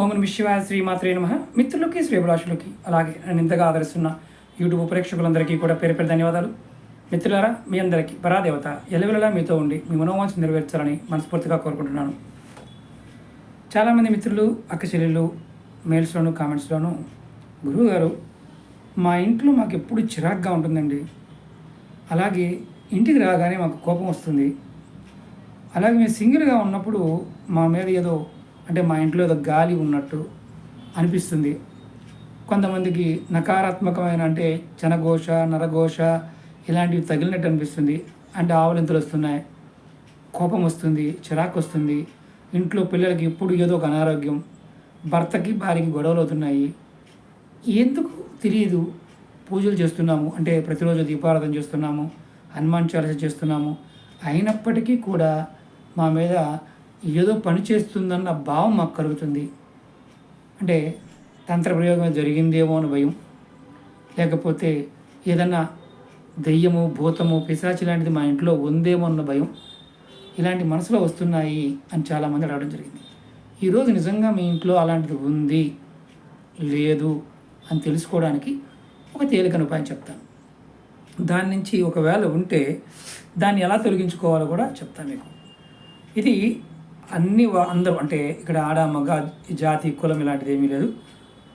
ఓం నమ శివాయ శ్రీమాత్రే నమ. మిత్రులకి శ్రీభిలాషులకి అలాగే నన్ను ఇంతగా ఆదరిస్తున్న యూట్యూబ్ ప్రేక్షకులందరికీ కూడా పేరు పేరు ధన్యవాదాలు. మిత్రులారా మీ అందరికీ పరాదేవత ఎలవెలలా మీతో ఉండి మీ మనోవాంఛ నెరవేర్చాలని మనస్ఫూర్తిగా కోరుకుంటున్నాను. చాలామంది మిత్రులు అక్కచెల్లెళ్ళు మెయిల్స్లోను కామెంట్స్లోను గురువుగారు మా ఇంట్లో మాకు ఎప్పుడు చిరాగ్గా ఉంటుందండి. అలాగే ఇంటికి రాగానే మాకు కోపం వస్తుంది. అలాగే మేము సింగిల్గా ఉన్నప్పుడు మా మీద ఏదో అంటే మా ఇంట్లో ఏదో గాలి ఉన్నట్టు అనిపిస్తుంది. కొంతమందికి నకారాత్మకమైన అంటే చనఘోష నరఘోష ఇలాంటివి తగిలినట్టు అనిపిస్తుంది. అంటే ఆవలింతలు వస్తున్నాయి. కోపం వస్తుంది చిరాకు వస్తుంది. ఇంట్లో పిల్లలకి ఎప్పుడు ఏదో ఒక అనారోగ్యం. భర్తకి భార్యకి గొడవలు అవుతున్నాయి. ఎందుకు తెలియదు? పూజలు చేస్తున్నాము. అంటే ప్రతిరోజు దీపారాధన చేస్తున్నాము. హనుమాన్ చాలీస చేస్తున్నాము. అయినప్పటికీ కూడా మా మీద ఏదో పని చేస్తుందన్న భావం మాకు కలుగుతుంది. అంటే తంత్ర ప్రయోగం జరిగిందేమో అని భయం. లేకపోతే ఏదన్నా దెయ్యము భూతము పిశాచి లాంటిది మా ఇంట్లో ఉందేమో అన్న భయం. ఇలాంటి మనసులో వస్తున్నాయి అని చాలామంది అడగడం జరిగింది. ఈరోజు నిజంగా మీ ఇంట్లో అలాంటిది ఉంది? లేదు అని తెలుసుకోవడానికి ఒక తేలికన ఉపాయం చెప్తాను. దాని నుంచి ఒకవేళ ఉంటే దాన్ని ఎలా తొలగించుకోవాలో కూడా చెప్తాను మీకు. ఇది అన్ని వా- అందరూ అంటే ఇక్కడ ఆడ మగ జాతి కులం ఇలాంటిది ఏమీ లేదు.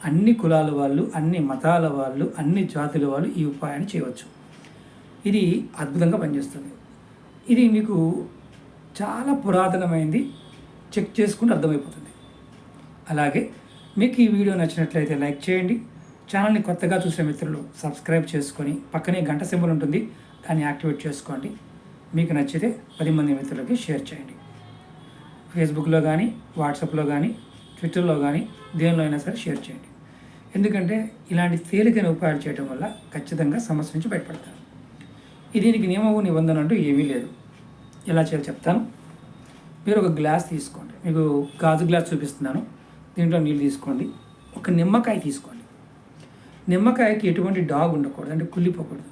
అన్ని కులాల వాళ్ళు అన్ని మతాల వాళ్ళు అన్ని జాతుల వాళ్ళు ఈ ఉపాయాన్ని చేయవచ్చు. ఇది అద్భుతంగా పనిచేస్తుంది. ఇది మీకు చాలా పురాతనమైంది. చెక్ చేసుకుంటే అర్థమైపోతుంది. అలాగే మీకు ఈ వీడియో నచ్చినట్లయితే లైక్ చేయండి. ఛానల్ని కొత్తగా చూసిన మిత్రులు సబ్స్క్రైబ్ చేసుకొని పక్కనే గంట సింబల్ ఉంటుంది. దాన్ని యాక్టివేట్ చేసుకోండి. మీకు నచ్చితే పది మంది మిత్రులకి షేర్ చేయండి. ఫేస్బుక్లో కానీ వాట్సాప్లో కానీ ట్విట్టర్లో కానీ దేనిలో అయినా సరే షేర్ చేయండి. ఎందుకంటే ఇలాంటి తేలికైన ఉపాయాలు చేయడం వల్ల ఖచ్చితంగా సమస్య నుంచి బయటపడతారు. దీనికి నియమము నిబంధన అంటూ ఏమీ లేదు. ఎలా చేయాలో చెప్తాను. మీరు ఒక గ్లాస్ తీసుకోండి. మీకు గాజు గ్లాస్ చూపిస్తున్నాను. దీంట్లో నీళ్ళు తీసుకోండి. ఒక నిమ్మకాయ తీసుకోండి. నిమ్మకాయకి ఎటువంటి డాగ్ ఉండకూడదు. అంటే కుళ్ళిపోకూడదు.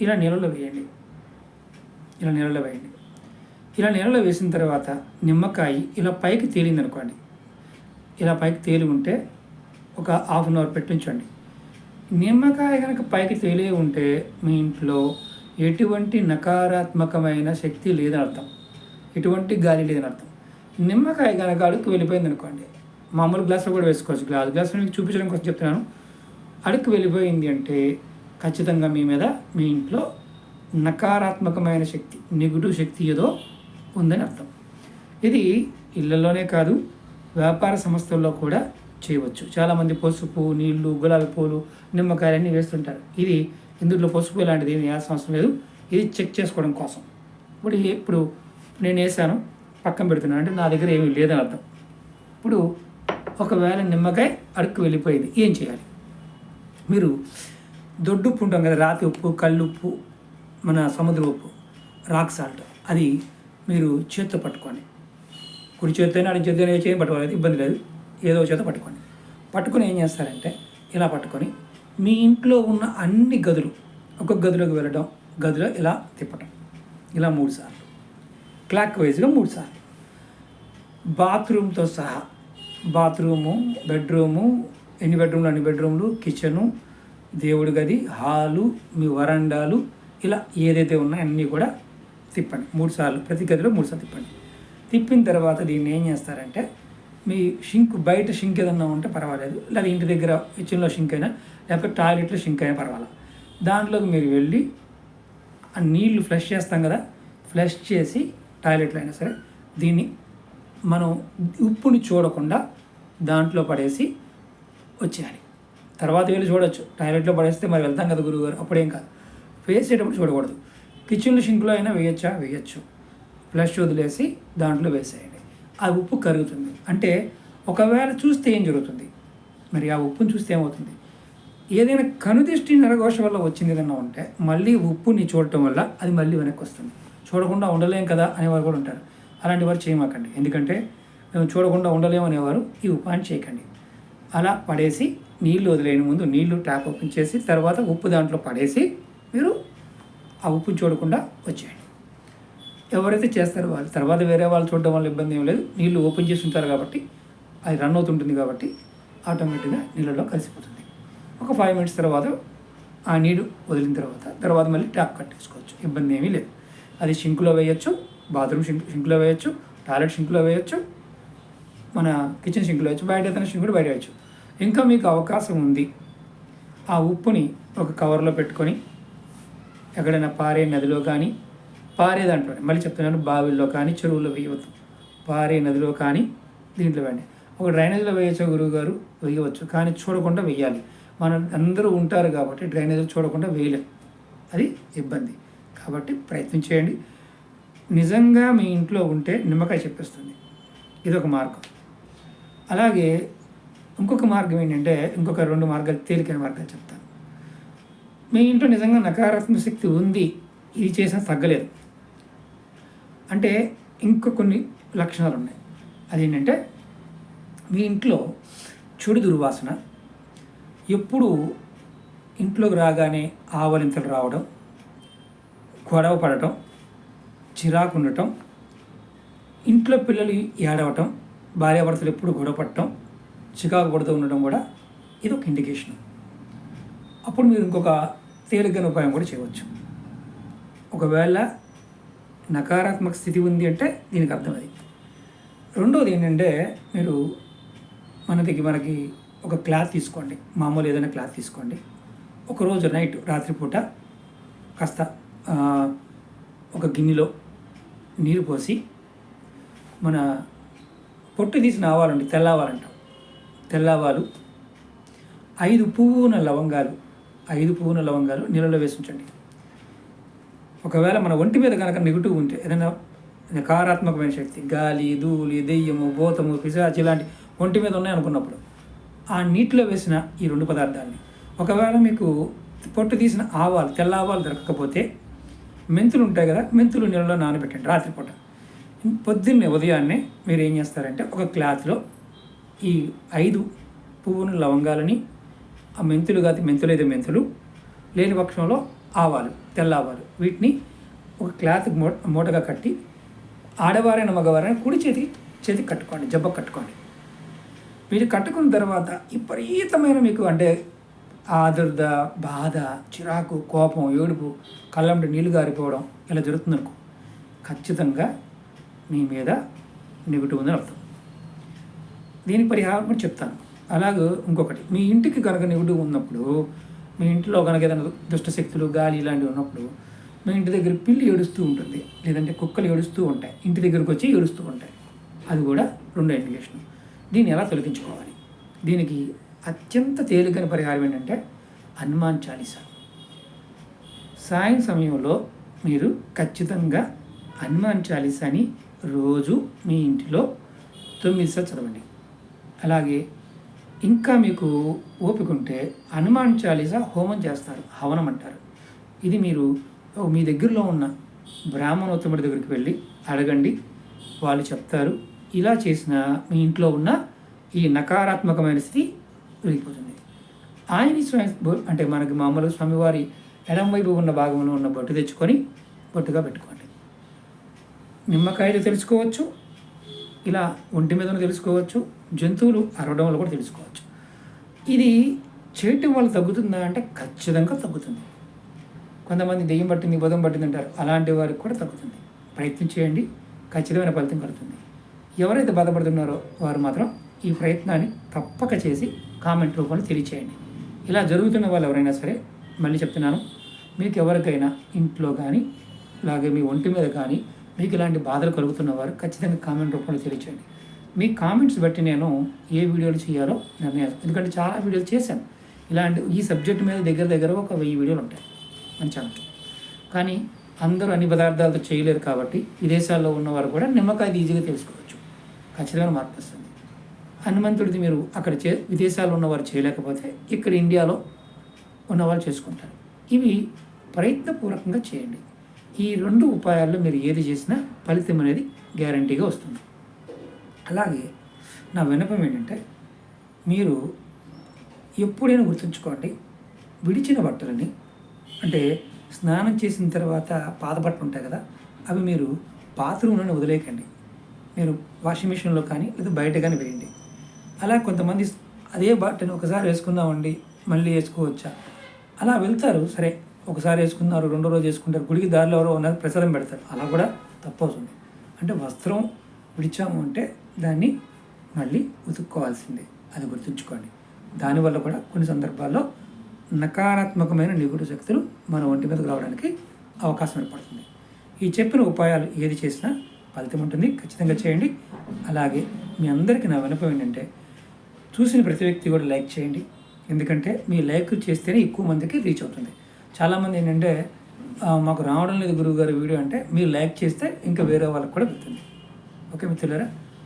ఇలా నీళ్ళలో వేయండి. ఇలా నీళ్ళలో వేయండి. ఇలా నీళ్ళలో వేసిన తర్వాత నిమ్మకాయ ఇలా పైకి తేలింది అనుకోండి ఇలా పైకి తేలి ఉంటే ఒక హాఫ్ అన్ అవర్ పెట్టించండి. నిమ్మకాయ కనుక పైకి తేలి ఉంటే మీ ఇంట్లో ఎటువంటి నకారాత్మకమైన శక్తి లేదని అర్థం ఎటువంటి గాలి లేదని అర్థం నిమ్మకాయ కనుక అడుక్కు వెళ్ళిపోయింది అనుకోండి మామూలు గ్లాసులో కూడా వేసుకోవచ్చు. గ్లాస్ గ్లాసులో మీకు చూపించడం కోసం చెప్తున్నాను. అడుక్కు వెళ్ళిపోయింది అంటే ఖచ్చితంగా మీ మీద మీ ఇంట్లో నకారాత్మకమైన శక్తి నెగిటివ్ శక్తి ఏదో ఉందని అర్థం. ఇది ఇళ్ళలోనే కాదు వ్యాపార సంస్థల్లో కూడా చేయవచ్చు. చాలామంది పసుపు నీళ్ళు గులాబీ పూలు నిమ్మకాయలన్నీ వేస్తుంటారు. ఇది ఇందులో పసుపు ఇలాంటిది ఏమి వేయాల్సిన అవసరం లేదు. ఇది చెక్ చేసుకోవడం కోసం. ఇప్పుడు ఇప్పుడు నేను వేసాను పక్కన పెడుతున్నాను. అంటే నా దగ్గర ఏమీ లేదని అర్థం. ఇప్పుడు ఒకవేళ నిమ్మకాయ అడుక్కు వెళ్ళిపోయింది ఏం చేయాలి? మీరు దొడ్డు ఉప్పు ఉంటాం కదా రాతి ఉప్పు కళ్ళు ఉప్పు మన సముద్ర ఉప్పు రాక్ సాల్ట్. అది మీరు చేత్తో పట్టుకోండి. కుడి చేత్తోనే అడిగి చేతితో ఏ చేయం పట్టుకోలేదు ఇబ్బంది లేదు. ఏదో ఒక చేత పట్టుకోండి. పట్టుకొని ఏం చేస్తారంటే ఇలా పట్టుకొని మీ ఇంట్లో ఉన్న అన్ని గదులు ఒక్కొక్క గదిలోకి వెళ్ళడం గదిలో ఇలా తిప్పటం. ఇలా మూడు సార్లు. క్లాక్ వైజ్గా మూడు సార్లు. బాత్రూమ్తో సహా బాత్రూము బెడ్రూము ఎన్ని బెడ్రూమ్లు అన్ని బెడ్రూమ్లు కిచెను దేవుడి గది హాలు మీ వరండాలు ఇలా ఏదైతే ఉన్నాయో అన్నీ కూడా తిప్పండి. మూడు సార్లు ప్రతి గదిలో మూడు సార్లు తిప్పండి. తిప్పిన తర్వాత దీన్ని ఏం చేస్తారంటే మీ షింక్ బయట షింక్ ఏదన్నా ఉంటే పర్వాలేదు. లేదా ఇంటి దగ్గర కిచెన్లో షింక్ అయినా లేకపోతే టాయిలెట్లో షింక్ అయినా పర్వాలేదు దాంట్లోకి మీరు వెళ్ళి ఆ నీళ్ళు ఫ్లష్ చేస్తాం కదా ఫ్లష్ చేసి టాయిలెట్లో అయినా సరే దీన్ని మనం ఉప్పుని చూడకుండా దాంట్లో పడేసి వచ్చేయాలి. తర్వాత వెళ్ళి చూడొచ్చు. టాయిలెట్లో పడేస్తే మరి వెళ్తాం కదా గురువుగారు అప్పుడేం కాదు. వేసేటప్పుడు చూడకూడదు. కిచెన్లో షింక్లో అయినా వేయచ్చా? వేయచ్చు. ఫ్లష్ వదిలేసి దాంట్లో వేసేయండి. ఆ ఉప్పు కరుగుతుంది. అంటే ఒకవేళ చూస్తే ఏం జరుగుతుంది? మరి ఆ ఉప్పును చూస్తే ఏమవుతుంది? ఏదైనా కనుదిష్టి నరఘోష వల్ల వచ్చింది ఏదైనా ఉంటే మళ్ళీ ఉప్పుని చూడటం వల్ల అది మళ్ళీ వెనక్కి వస్తుంది చూడకుండా ఉండలేం కదా అనేవారు కూడా ఉంటారు. అలాంటి వారు చేయమాకండి. ఎందుకంటే మేము చూడకుండా ఉండలేము అనేవారు ఈ ఉపాయం చేయకండి. అలా పడేసి నీళ్ళు వదిలేని ముందు నీళ్ళు ట్యాప్ ఓపెన్ చేసి తర్వాత ఉప్పు దాంట్లో పడేసి మీరు ఆ ఉప్పు చూడకుండా వచ్చేయండి. ఎవరైతే చేస్తారో వాళ్ళు తర్వాత వేరే వాళ్ళు చూడడం వల్ల ఇబ్బంది ఏం లేదు. నీళ్ళు ఓపెన్ చేసి ఉంటారు కాబట్టి అది రన్ అవుతుంటుంది కాబట్టి ఆటోమేటిక్గా నీళ్ళలో కలిసిపోతుంది. ఒక ఫైవ్ మినిట్స్ తర్వాత ఆ నీరు వదిలిన తర్వాత తర్వాత మళ్ళీ ట్యాప్ కట్టేసుకోవచ్చు. ఇబ్బంది ఏమీ లేదు. అది షింకులో వేయచ్చు బాత్రూమ్ షింక్ షింకులో వేయచ్చు టాయిలెట్ షింకులో వేయచ్చు మన కిచెన్ షింకులో వేయచ్చు బయట ఏదైనా షింక్ కూడా బయట వేయచ్చు. ఇంకా మీకు అవకాశం ఉంది. ఆ ఉప్పుని ఒక కవర్లో పెట్టుకొని ఎక్కడైనా పారే నదిలో కానీ పారే మళ్ళీ చెప్తున్నాను బావిల్లో కానీ చెరువుల్లో వేయవద్దు. పారే నదిలో కానీ దీంట్లో వేయండి. ఒక డ్రైనేజ్లో వేయచ్చు గురువు గారు వేయవచ్చు. కానీ చూడకుండా వేయాలి. మన అందరూ ఉంటారు కాబట్టి డ్రైనేజ్ చూడకుండా వేయలేం. అది ఇబ్బంది. కాబట్టి ప్రయత్నం చేయండి. నిజంగా మీ ఇంట్లో ఉంటే నిమ్మకాయ చెప్పేస్తుంది. ఇది ఒక మార్గం. అలాగే ఇంకొక మార్గం ఏంటంటే ఇంకొక రెండు మార్గాలు తేలికైన మార్గాలు చెప్తాను. మీ ఇంట్లో నిజంగా నకారాత్మక శక్తి ఉంది. ఇది చేసినా తగ్గలేదు. అంటే ఇంకా కొన్ని లక్షణాలు ఉన్నాయి. అదేంటంటే మీ ఇంట్లో చెడు దుర్వాసన ఎప్పుడు ఇంట్లోకి రాగానే ఆవలింతలు రావడం గొడవ పడటం చిరాకు ఉండటం ఇంట్లో పిల్లలు ఏడవటం భార్యాభర్తలు ఎప్పుడు గొడవ పడటం చికాకు పడుతూ ఉండటం కూడా ఇది ఒక ఇండికేషన్ అప్పుడు మీరు ఇంకొక తేలికైన ఉపాయం కూడా చేయవచ్చు. ఒకవేళ నకారాత్మక స్థితి ఉంది అంటే దీనికి అర్థం అది. రెండోది ఏంటంటే మీరు దగ్గర మనకి ఒక క్లాత్ తీసుకోండి. మామూలు ఏదైనా క్లాత్ తీసుకోండి. ఒకరోజు నైట్ రాత్రిపూట కాస్త ఒక గిన్నెలో నీరు పోసి మన పొట్టు తీసిన ఆవాలండి తెల్లవాలంటాం. తెల్లవాలు ఐదు పువ్వున లవంగాలు ఐదు పువ్వున లవంగాలు నీళ్ళలో వేసి ఉంచండి ఒకవేళ మన ఒంటి మీద కనుక నెగిటివ్ ఉంటే ఏదైనా నకారాత్మకమైన శక్తి గాలి ధూళి దెయ్యము భూతము పిశాచి ఇలాంటి ఒంటి మీద ఉన్నాయి అనుకున్నప్పుడు ఆ నీటిలో వేసిన ఈ రెండు పదార్థాలని ఒకవేళ మీకు పొట్టు తీసిన ఆవాలు తెల్ల ఆవాలు దొరకకపోతే మెంతులు ఉంటాయి కదా మెంతులు నీళ్ళలో నానబెట్టండి రాత్రిపూట. పొద్దున్నే ఉదయాన్నే మీరు ఏం చేస్తారంటే ఒక క్లాత్లో ఈ ఐదు పువ్వును లవంగాలని ఆ మెంతులు కాదు మెంతులు అయితే మెంతులు లేని పక్షంలో ఆవాలు తెల్ల ఆవాలు వీటిని ఒక క్లాత్ మూట మూటగా కట్టి ఆడవారైన మగవారైన కుడి చేతి చేతికి కట్టుకోండి జబ్బ కట్టుకోండి. మీరు కట్టుకున్న తర్వాత విపరీతమైన మీకు అంటే ఆదుర్ద బాధ చిరాకు కోపం ఏడుపు కళ్ళంటి నీళ్ళు గారిపోవడం ఇలా జరుగుతుందనుకో ఖచ్చితంగా మీ మీద నెగిటివ్ ఉందని అర్థం. దీని పరిహారం కూడా చెప్తాను. అలాగే ఇంకొకటి మీ ఇంటికి కనుక నివుడు ఉన్నప్పుడు మీ ఇంట్లో కనుక ఏదైనా దుష్ట శక్తులు గాలి ఇలాంటివి ఉన్నప్పుడు మీ ఇంటి దగ్గర పిల్లి ఏడుస్తూ ఉంటుంది. లేదంటే కుక్కలు ఏడుస్తూ ఉంటాయి. ఇంటి దగ్గరకు వచ్చి ఏడుస్తూ ఉంటాయి. అది కూడా రెండో ఇండికేషన్. దీన్ని ఎలా తొలగించుకోవాలి? దీనికి అత్యంత తేలికైన పరిహారం ఏంటంటే హనుమాన్ చాలీస. సాయం సమయంలో మీరు ఖచ్చితంగా హనుమాన్ చాలీసాని రోజు మీ ఇంటిలో తొమ్మిది సార్లు చదవండి. అలాగే ఇంకా మీకు ఓపిక ఉంటే హనుమాన్ చాలీసా హోమం చేస్తారు హవనం అంటారు. ఇది మీరు మీ దగ్గరలో ఉన్న బ్రాహ్మణోత్తముడి దగ్గరికి వెళ్ళి అడగండి వాళ్ళు చెప్తారు. ఇలా చేసిన మీ ఇంట్లో ఉన్న ఈ నకారాత్మకమైన స్థితి వెళ్ళిపోతుంది ఆయన స్వామి అంటే మనకి మామూలు స్వామివారి ఎడంవైపు ఉన్న భాగంలో ఉన్న బొట్టు తెచ్చుకొని బొట్టుగా పెట్టుకోండి. నిమ్మకాయలు తెలుసుకోవచ్చు ఇలా ఒంటి మీద తెలుసుకోవచ్చు జంతువులు అరవడం వల్ల కూడా తెలుసుకోవచ్చు. ఇది చేయటం వల్ల తగ్గుతుందా అంటే ఖచ్చితంగా తగ్గుతుంది. కొంతమంది దెయ్యం పట్టింది బుధం పట్టింది అంటారు. అలాంటి వారికి కూడా తగ్గుతుంది. ప్రయత్నం చేయండి. ఖచ్చితమైన ఫలితం కలుగుతుంది. ఎవరైతే బాధపడుతున్నారో వారు మాత్రం ఈ ప్రయత్నాన్ని తప్పక చేసి కామెంట్ రూపంలో తెలియచేయండి. ఇలా జరుగుతున్న వాళ్ళు ఎవరైనా సరే మళ్ళీ చెప్తున్నాను. మీకు ఎవరికైనా ఇంట్లో కానీ అలాగే మీ ఒంటి మీద కానీ మీకు ఇలాంటి బాధలు కలుగుతున్న వారు ఖచ్చితంగా కామెంట్ రూపంలో తెలియచేయండి. మీ కామెంట్స్ బట్టి నేను ఏ వీడియోలు చేయాలో నిర్ణయం ఎందుకంటే చాలా వీడియోలు చేశాను. ఇలాంటి ఈ సబ్జెక్ట్ మీద దగ్గర దగ్గర ఒక వెయ్యి వీడియోలు ఉంటాయి. మన ఛానల్ కానీ అందరూ అన్ని పదార్థాలతో చేయలేరు కాబట్టి విదేశాల్లో ఉన్నవారు కూడా నిమ్మకాయ ఈజీగా తెలుసుకోవచ్చు. ఖచ్చితంగా మార్పు వస్తుంది. హనుమంతుడిది మీరు అక్కడ చే విదేశాల్లో ఉన్నవారు చేయలేకపోతే ఇక్కడ ఇండియాలో ఉన్నవాళ్ళు చేసుకుంటారు. ఇవి ప్రయత్నపూర్వకంగా చేయండి. ఈ రెండు ఉపాయాల్లో మీరు ఏది చేసినా ఫలితం అనేది గ్యారంటీగా వస్తుంది. అలాగే నా విన్నపం ఏంటంటే మీరు ఎప్పుడైనా గుర్తుంచుకోండి విడిచిన బట్టలని అంటే స్నానం చేసిన తర్వాత పాత బట్టలు ఉంటాయి కదా అవి మీరు బాత్రూంలోనే వదిలేయకండి. మీరు వాషింగ్ మిషన్లో కానీ లేదా బయట కానీ వేయండి. అలా కొంతమంది అదే బట్టను ఒకసారి వేసుకుందామండి మళ్ళీ వేసుకోవచ్చా? అలా వెళ్తారు సరే ఒకసారి వేసుకున్నారు రెండో రోజు వేసుకుంటారు గుడికి దారిలో ఎవరో ఉన్నారు ప్రసాదం పెడతారు. అలా కూడా తప్పవుతుంది. అంటే వస్త్రం విడిచాము అంటే దాన్ని మళ్ళీ ఉతుక్కోవాల్సిందే. అది గుర్తుంచుకోండి. దానివల్ల కూడా కొన్ని సందర్భాల్లో నకారాత్మకమైన నిగుడు శక్తులు మన ఒంటి మీదకు రావడానికి అవకాశం ఏర్పడుతుంది. ఈ చెప్పిన ఉపాయాలు ఏది చేసినా ఫలితం ఉంటుంది. ఖచ్చితంగా చేయండి. అలాగే మీ అందరికీ నా వినపం ఏంటంటే చూసిన ప్రతి వ్యక్తి కూడా లైక్ చేయండి. ఎందుకంటే మీ లైక్ చేస్తేనే ఎక్కువ మందికి రీచ్ అవుతుంది. చాలామంది ఏంటంటే మాకు రావడం లేదు గురువు గారి వీడియో అంటే మీరు లైక్ చేస్తే ఇంకా వేరే వాళ్ళకి కూడా వెళ్తుంది. ఓకే మిత్రులారా?